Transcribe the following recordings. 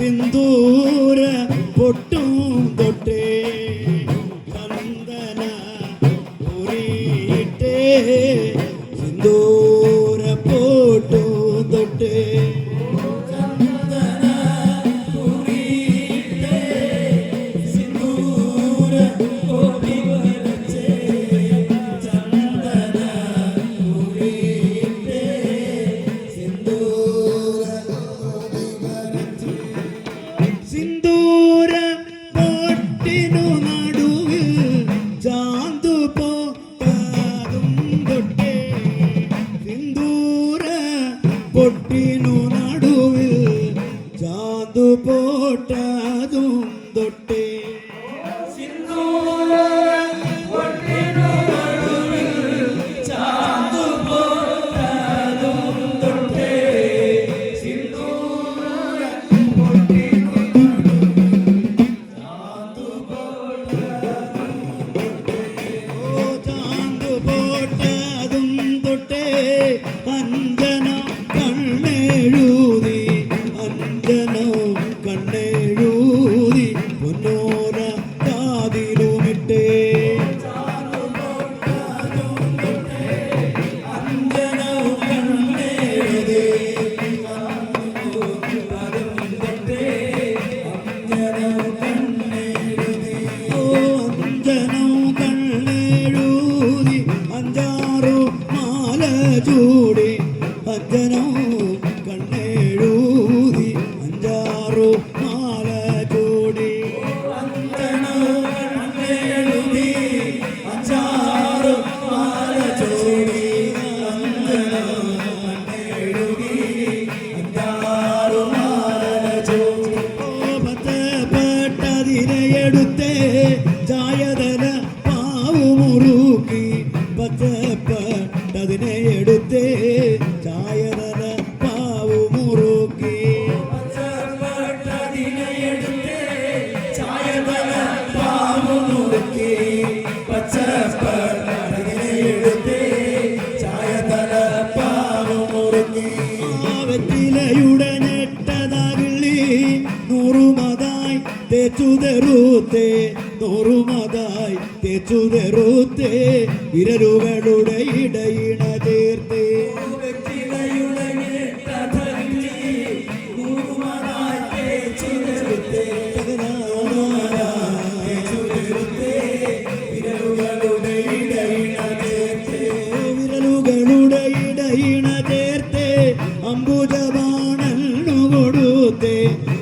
സിന്ദൂര പൊട്ടും തൊട്ടേ. നന്ദന ഉറിയിട്ടേ. ചാന്തു പോട്ടതും തൊട്ടേ ചൂടി അഞ്ജനം കണ്ണേഴൂതി അഞ്ചാറു മാല ചൂടി. പത്തപ്പെട്ടതിനെ എടുത്തേ ജായതന പാവു മുറുക്കി. പത്തപ്പെട്ടതിനെ നൂറുമതായി തേച്ചുതെറുത്തേ വിരലുകളുടെ ഇടയിണ ചേർത്തേ.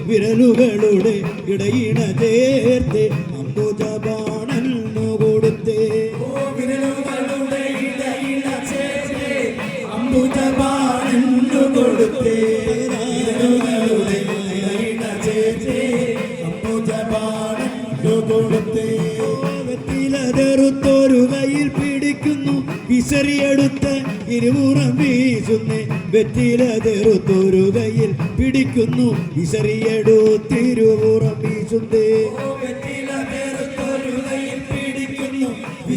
വിരലുകളുടെ ഇടയിണ ചേർത്തേ. അംബുജബാണല്ലു കൊടുത്തേ അംബുജബാണല്ലു കൊടുത്തേ വെറ്റിലതെറുത്തൊരു കയ്യിൽ പിടിക്കുന്നു. വിസറിയെടുത്ത് ഇരുപുറം വീശുന്നേ വെറ്റിലതെറുത്തൊരു കയ്യിൽ പിടിക്കുന്നു. വിസറിയെടുത്തിരുപുറം വീശുന്നേ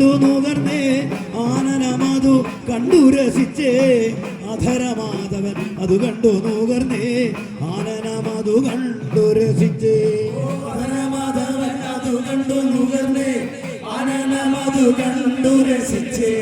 കണ്ടു നുകർന്നേ ആനനമതു കണ്ടു രസിച്ചേ അധരമാധവൻ അത് കണ്ടു നുകർന്നേ ആനനമതു കണ്ടു രസിച്ചേ. അധരമാധവൻ അത് കണ്ടു നുകർന്നേ ആനനമതു കണ്ടു രസിച്ചേ.